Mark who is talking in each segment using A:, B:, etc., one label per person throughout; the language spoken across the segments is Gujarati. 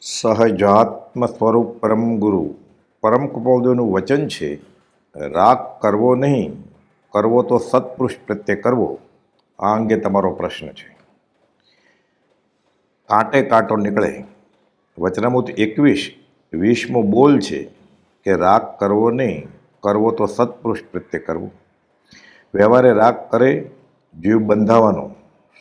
A: સહજાત્મ સ્વરૂપ પરમ ગુરુ, પરમ કૃપાદેવનું વચન છે, રાગ કરવો નહીં, કરવો તો સત્પુરુષ પ્રત્યે કરવો, આ અંગે તમારો પ્રશ્ન છે. કાંટે કાંટો નીકળે. વચનામૃત એકવીસ વીસમો બોલ છે કે રાગ કરવો નહીં, કરવો તો સત્પુરુષ પ્રત્યે કરવો. વ્યવહારે રાગ કરે, જીવ બંધાવાનો.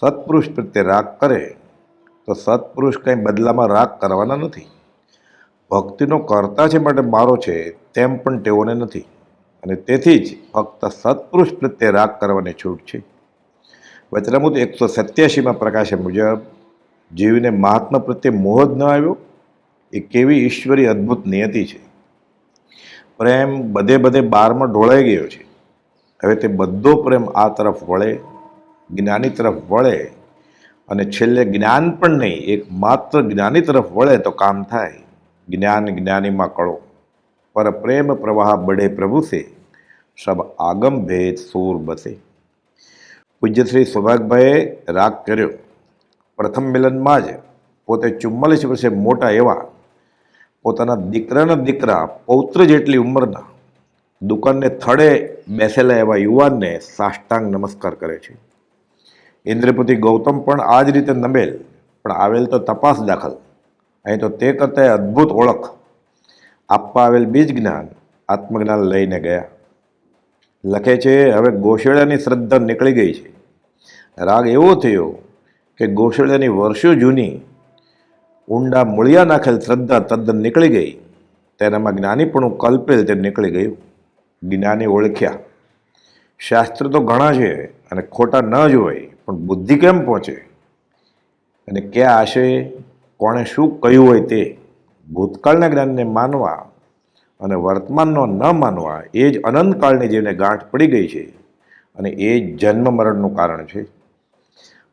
A: સત્પુરુષ પ્રત્યે રાગ કરે તો સત્પુરુષ કંઈ બદલામાં રાગ કરવાના નથી. ભક્તિનો કરતા છે માટે મારો છે, તેમ પણ તેઓને નથી. અને તેથી જ ફક્ત સત્પુરુષ પ્રત્યે રાગ કરવાની છૂટ છે. વચનામૃત એકસો સત્યાસીમાં પ્રકાશ્યા મુજબ, જીવને મહાત્મા પ્રત્યે મોહ જ ન આવ્યો? એ કેવી ઈશ્વરી અદ્ભુત નિયતિ છે. પ્રેમ બધે બધે બારમાં ઢોળાઈ ગયો છે. હવે તે બધો પ્રેમ આ તરફ વળે, જ્ઞાની તરફ વળે અને છેલ્લે જ્ઞાન પણ નહીં, એક માત્ર જ્ઞાની તરફ વળે તો કામ થાય. જ્ઞાન જ્ઞાનીમાં કળો. પર પ્રેમ પ્રવાહ બઢે પ્રભુ સે, સબ આગમ ભેદ સૂર બસે. પૂજ્ય શ્રી સૌભાગભાઈએ રાગ કર્યો. પ્રથમ મિલનમાં જ પોતે ચુમ્માલીસ વર્ષે મોટા એવા, પોતાના દીકરાના દીકરા પૌત્ર જેટલી ઉંમરના દુકાનને થડે બેસેલા એવા યુવાનને સાષ્ટાંગ નમસ્કાર કરે છે. ઇન્દ્રપતિ ગૌતમ પણ આ જ રીતે નમેલ, પણ આવેલ તો તપાસ દાખલ. અહીં તો તે કરતાં અદ્ભુત ઓળખ. આપવા આવેલ બીજ જ્ઞાન, આત્મજ્ઞાન લઈને ગયા. લખે છે, હવે ગોશેળાની શ્રદ્ધા નીકળી ગઈ છે. રાગ એવો થયો કે ગોશેળાની વર્ષો જૂની ઊંડા મૂળિયા નાખેલ શ્રદ્ધા તદ્દન નીકળી ગઈ. તેનામાં જ્ઞાનીપણું કલ્પેલ તે નીકળી ગયું. જ્ઞાની ઓળખ્યા. શાસ્ત્ર તો ઘણા છે અને ખોટા ન જ હોય. પણ બુદ્ધિ કેમ પહોંચે? અને કયા આશય, કોણે શું કહ્યું હોય તે ભૂતકાળના જ્ઞાનને માનવા અને વર્તમાનનો ન માનવા એ જ અનંતકાળની જેને ગાંઠ પડી ગઈ છે અને એ જ જન્મ મરણનું કારણ છે.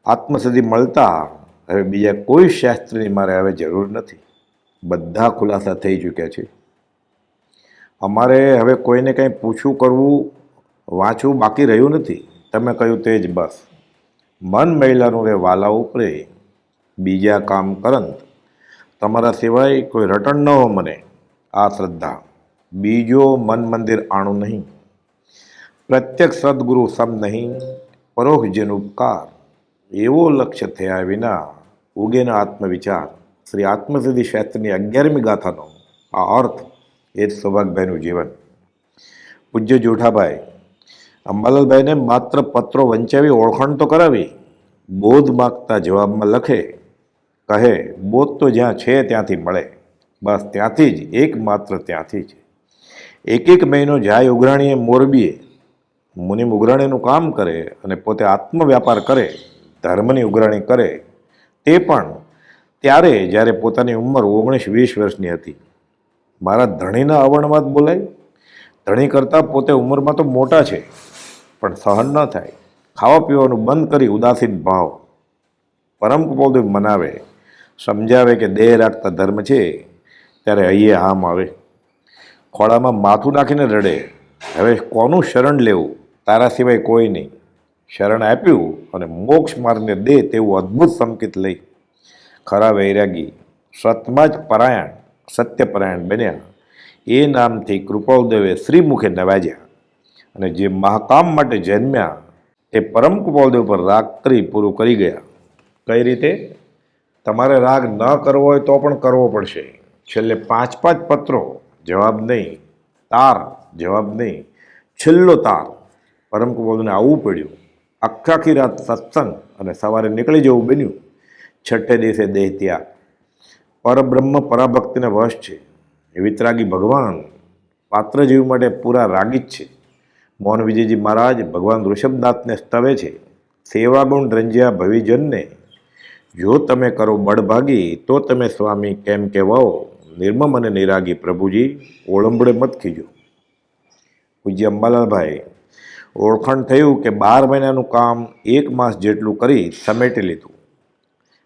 A: આત્મસિદ્ધિ મળતા હવે બીજા કોઈ શાસ્ત્રની મારે હવે જરૂર નથી. બધા ખુલાસા થઈ ચૂક્યા છે. અમારે હવે કોઈને કંઈ પૂછવું કરવું, વાંચવું બાકી રહ્યું નથી. તમે કહ્યું તે જ બસ. મન મહિલાનું રે વાલા ઉપરે બીજા કામ કરંત. તમારા સિવાય કોઈ રટણ ન હો મને. આ શ્રદ્ધા. બીજો મન મંદિર આણું નહીં. પ્રત્યક્ષ સદગુરુ સમ નહીં. પરોક્ષ જેન ઉપકાર. એવો લક્ષ્ય થયા વિના ઉગેના આત્મવિચાર. શ્રી આત્મસિદ્ધિ શાસ્ત્રની અગિયારમી ગાથાનો આ અર્થ એ જ સૌભાગભાઈનું જીવન. પૂજ્ય જોઠાભાઈ અંબાલાલભાઈને માત્ર પત્રો વંચાવી ઓળખાણ તો કરાવી. બોધ માગતા જવાબમાં લખે, કહે, બોધ તો જ્યાં છે ત્યાંથી મળે. બસ ત્યાંથી જ, એકમાત્ર ત્યાંથી જ. એક એક મહિનો જાય ઉઘરાણીએ મોરબીએ. મુનિમ ઉઘરાણીનું કામ કરે અને પોતે આત્મવ્યાપાર કરે, ધર્મની ઉઘરાણી કરે. તે પણ ત્યારે જ્યારે પોતાની ઉંમર ઓગણીસ વીસ વર્ષની હતી. મારા ધણીના અવર્ણમાં જ બોલાય? ધણી કરતાં પોતે ઉંમરમાં તો મોટા છે. પણ સહન ન થાય. ખાવા પીવાનું બંધ કરી ઉદાસીન ભાવ. પરમ કુપોદેવ મનાવે, સમજાવે કે દેહ રાખતા ધર્મ છે, ત્યારે અહીંયા હામ આવે. ખોળામાં માથું નાખીને રડે. હવે કોનું શરણ લેવું? તારા સિવાય કોઈ નહીં. શરણ આપ્યું અને મોક્ષ માર્ગને દે તેવું અદ્ભુત સંકેત લઈ. ખરા વૈરાગી, સતમાં જ પરાયણ સત્યપરાયણ બન્યા. એ નામથી કૃપાલદેવે શ્રીમુખે નવાજ્યા. અને જે મહાકામ માટે જન્મ્યા, એ પરમ કૃપાલદેવ પર રાગ કરી પૂરું કરી ગયા. કઈ રીતે? તમારે રાગ ન કરવો હોય તો પણ કરવો પડશે. છેલ્લે પાંચ પાંચ પત્રો, જવાબ નહીં. તાર, જવાબ નહીં. છેલ્લો તાર. પરમ કૃપાલદેવને આવવું પડ્યું. આખા આખી રાત સત્સંગ અને સવારે નીકળી જવું બન્યું. છઠ્ઠે દિવસે દેહ ત્યાગ. પરબ્રહ્મ પરાભક્તિને વશ છે. એ વિતરાગી ભગવાન પાત્ર જીવ માટે પૂરા રાગી જ છે. મોહન વિજયજી મહારાજ ભગવાન ઋષભનાથને સ્તવે છે. સેવાગુણ રંજ્યા ભવિજનને, જો તમે કરો બળભાગી, તો તમે સ્વામી કેમ કહેવાઓ? નિર્મમ અને નિરાગી પ્રભુજી, ઓળંબડે મત ખીજો. પૂજ્ય અંબાલાલભાઈ, ઓળખાણ થયું કે બાર મહિનાનું કામ એક માસ જેટલું કરી સમેટી લીધું.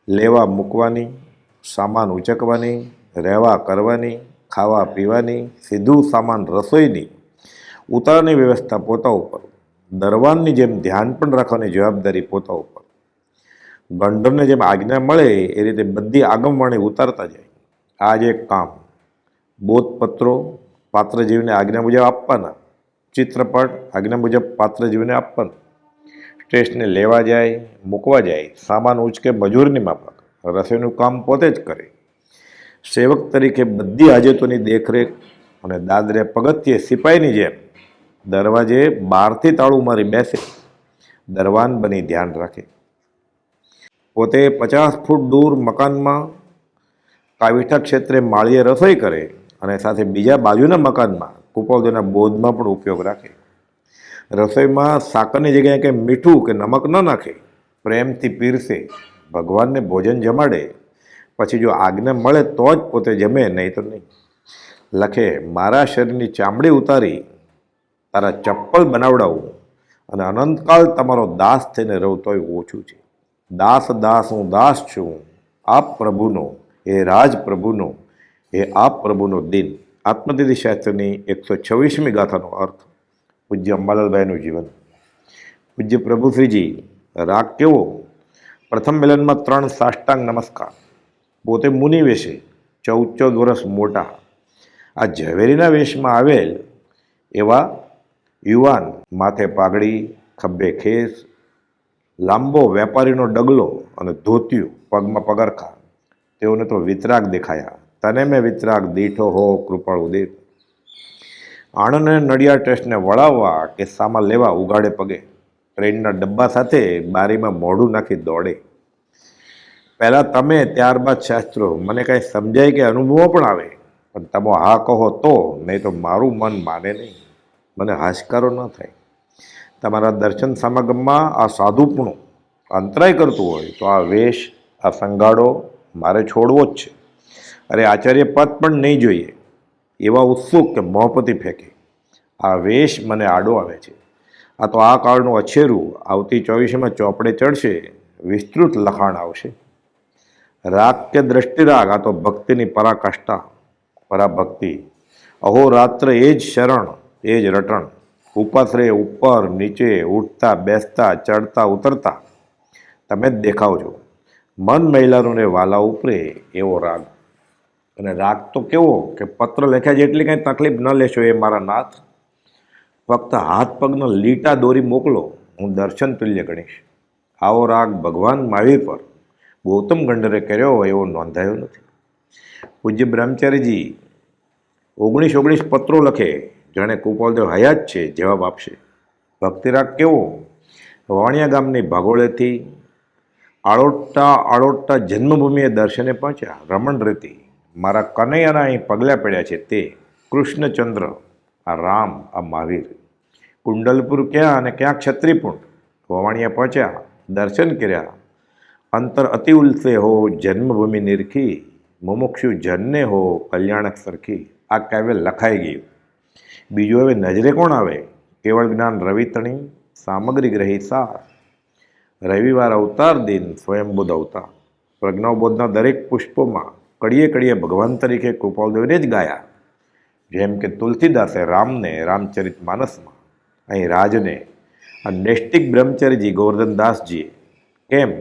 A: લેવા મૂકવાની, સામાન ઉચકવાની, રહેવા કરવાની, ખાવા પીવાની, સીધું સામાન રસોઈની ઉતારવાની વ્યવસ્થા પોતા ઉપર. દરવાનની જેમ ધ્યાન પણ રાખવાની જવાબદારી પોતા ઉપર. ગંડરને જેમ આજ્ઞા મળે, એ રીતે બધી આગમવાણી ઉતારતા જાય. આ જ એક કામ. બોધપત્રો પાત્રજીવને આજ્ઞા મુજબ આપવાના. ચિત્રપટ આજ્ઞા મુજબ પાત્રજીવને આપવાનું. સ્ટેશને લેવા જાય, મૂકવા જાય, સામાન ઉચકે મજૂરની માફક. રસોઈનું કામ પોતે જ કરે. સેવક તરીકે બધી હાજતોની દેખરેખ અને દાદરે પગથિયે સિપાહીની જેમ દરવાજે બહારથી તાળું મારી બેસે. દરવાન બની ધ્યાન રાખે. પોતે પચાસ ફૂટ દૂર મકાનમાં કાવીઠા ક્ષેત્રે માળીએ રસોઈ કરે અને સાથે બીજા બાજુના મકાનમાં કુપોદોના બોધમાં પણ ઉપયોગ રાખે. રસોઈમાં સાકરની જગ્યાએ કે મીઠું કે નમક ન નાખે. પ્રેમથી પીરસે. ભગવાનને ભોજન જમાડે. પછી જો આજ્ઞા મળે તો જ પોતે જમે નહીં તો નહીં. લખે, મારા શરીરની ચામડી ઉતારી તારા ચપ્પલ બનાવડાવું અને અનંતકાળ તમારો દાસ થઈને રહું તોય ઓછું છે. દાસ દાસ હું દાસ છું. આપ પ્રભુનો એ રાજ પ્રભુનો એ આપ પ્રભુનો દિન. આત્મતિથિ શાસ્ત્રની એકસો છવ્વીસમી ગાથાનો અર્થ, પૂજ્ય અંબાલાલભાઈનું જીવન. પૂજ્ય પ્રભુશ્રીજી, રાગ કેવો? પ્રથમ મિલનમાં ત્રણ સાષ્ટાંગ નમસ્કાર. પોતે મુનિ વેશે, ચૌદ ચૌદ વર્ષ મોટા. આ ઝવેરીના વેશમાં આવેલ એવા યુવાન, માથે પાઘડી, ખભે ખેસ, લાંબો વેપારીનો ડગલો અને ધોતિયું પગમાં પગરખા. તેઓને તો વિતરાગ દેખાયા. તને મેં વિતરાગ દીઠો હો, કૃપાળ દેવ. આણંદ અને નડિયાદ ટેસ્ટને વળાવવા કે સામા લેવા ઉગાડે પગે. ટ્રેનના ડબ્બા સાથે બારીમાં મોઢું નાખી દોડે. પહેલાં તમે ત્યારબાદ શાસ્ત્રો. મને કાંઈ સમજાય કે અનુભવો પણ આવે. પણ તમે હા કહો તો, નહીં તો મારું મન માને નહીં. મને હાશકારો ન થાય. તમારા દર્શન સમાગમમાં આ સાધુપણું અંતરાય કરતું હોય તો આ વેશ, આ સંગાડો મારે છોડવો જ છે. અરે આચાર્ય પદ પણ નહીં જોઈએ. એવા ઉત્સુક કે મોહપતિ ફેંકે. આ વેશ મને આડો આવે છે. આ તો આ કાળનું અછેરું આવતી ચોવીસમાં ચોપડે ચડશે, વિસ્તૃત લખાણ આવશે. રાગ કે દ્રષ્ટિરાગ, આ તો ભક્તિની પરાકાષ્ઠા, પરાભક્તિ. અહોરાત્ર એ જ શરણ એ જ રટણ. ઉપાશ્રે ઉપર, નીચે ઉઠતા, બેસતા, ચડતા, ઉતરતા. તમે જ દેખાવ છો. મન મહિલાઓને વાલા ઉપરે એવો રાગ. અને રાગ તો કેવો કે પત્ર લખ્યા જેટલી કાંઈ તકલીફ ન લેશો એ મારા નાથ. ફક્ત હાથ પગનો લીટા દોરી મોકલો, હું દર્શન તુલ્ય ગણીશ. આવો રાગ ભગવાન મહાવીર પર. ગૌતમ ગંડરે કર્યો હોય એવો નોંધાયો નથી. પૂજ્ય બ્રહ્મચારીજી ઓગણીસ ઓગણીસ પત્રો લખે જાણે કુપાલદેવ હયાત છે, જવાબ આપશે. ભક્તિરાગ કેવો? વાણિયા ગામની ભાગોળેથી આળોટતા આળોટતા જન્મભૂમિએ દર્શને પહોંચ્યા. રમણ રેતી, મારા કનૈયાના અહીં પગલાં પડ્યા છે તે. કૃષ્ણચંદ્ર, આ રામ, આ મહાવીર. કુંડલપુર ક્યાં અને ક્યાં ક્ષત્રિપુંડ વવાણિયા પહોંચ્યા, દર્શન કર્યા. અંતર અતિ ઉલ્સે હો, જન્મભૂમિ નિરખી. મુમુક્ષુ જનને હો, કલ્યાણક સરખી. આ કાવ્ય લખાઈ ગયું. બીજું હવે નજરે કોણ આવે? કેવળ જ્ઞાન રવિતણી સામગ્રી ગ્રહી સાર. રવિવાર અવતાર દિન સ્વયંબુદ્ધ અવતાર. પ્રજ્ઞાબોધના દરેક પુષ્પોમાં કડીએ કડીએ ભગવાન તરીકે કૃપાલદેવને જ ગાયા. જેમ કે તુલસીદાસે રામને રામચરિત માનસમાં, અહીં રાજને આ નૈષ્ટિક બ્રહ્મચર્યજી ગોવર્ધનદાસજીએ. કેમ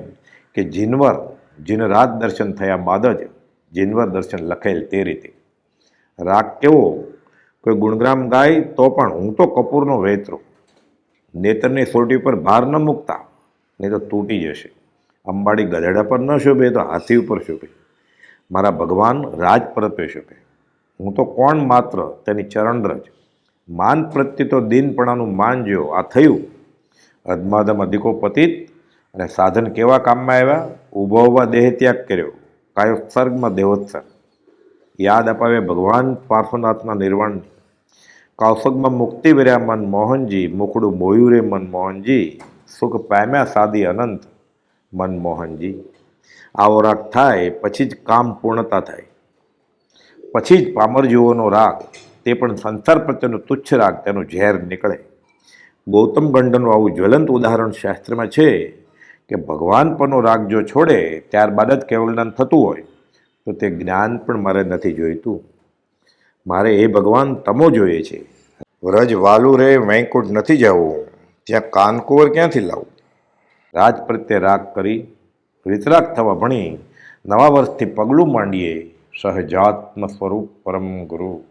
A: કે જીનવર, જીન રાત દર્શન થયા બાદ જ જીનવર દર્શન લખેલ તે રીતે. રાગ કેવો? કોઈ ગુણગ્રામ ગાય તો પણ હું તો કપૂરનો વેતરો. નેતરની સોટી પર ભાર ન મૂકતા, નહીં તો તૂટી જશે. અંબાડી ગધેડા પર ન શોભે, તો હાથી ઉપર શોભે. મારા ભગવાન રાજ પરત્વે શોભે. હું તો કોણ માત્ર તેની ચરણરજ માન પ્રત્યે તો દિનપણાનું માન જો આ થયું. અધમાધમ અધિકો પતિત અને સાધન કેવા કામમાં આવ્યા? ઊભો ઊભા દેહ ત્યાગ કર્યો. કાયોત્સર્ગમાં દેહોત્સર્ગ યાદ અપાવે ભગવાન પાર્શ્વનાથના નિર્વાણની. કૌશકમાં મુક્તિ વિર્યા મન મોહનજી, મુખડું મોયું રે મન મોહનજી, સુખ પામ્યા સાદી અનંત મન મોહનજી. આવો રાગ થાય, પછી જ કામ પૂર્ણતા થાય. પછી જ પામર જીવોનો રાગ, તે પણ સંસાર પ્રત્યેનો તુચ્છ રાગ, તેનું ઝેર નીકળે. ગૌતમ ગંડનું આવું જ્વલંત ઉદાહરણ શાસ્ત્રમાં છે કે ભગવાન પરનો રાગ જો છોડે, ત્યારબાદ જ કેવળ થતું હોય, તો તે જ્ઞાન પણ મારે નથી જોઈતું. મારે એ ભગવાન તમો જોઈએ છે. વ્રજ વાલુ રે વૈકુંઠ નથી જવું. ત્યાં કાનકુંવર ક્યાંથી લાવું? રાજ પ્રત્યે રાગ કરી વિતરાગ થવા ભણી નવા વર્ષથી પગલું માંડીએ સહજાત્મ સ્વરૂપ પરમ ગુરુ.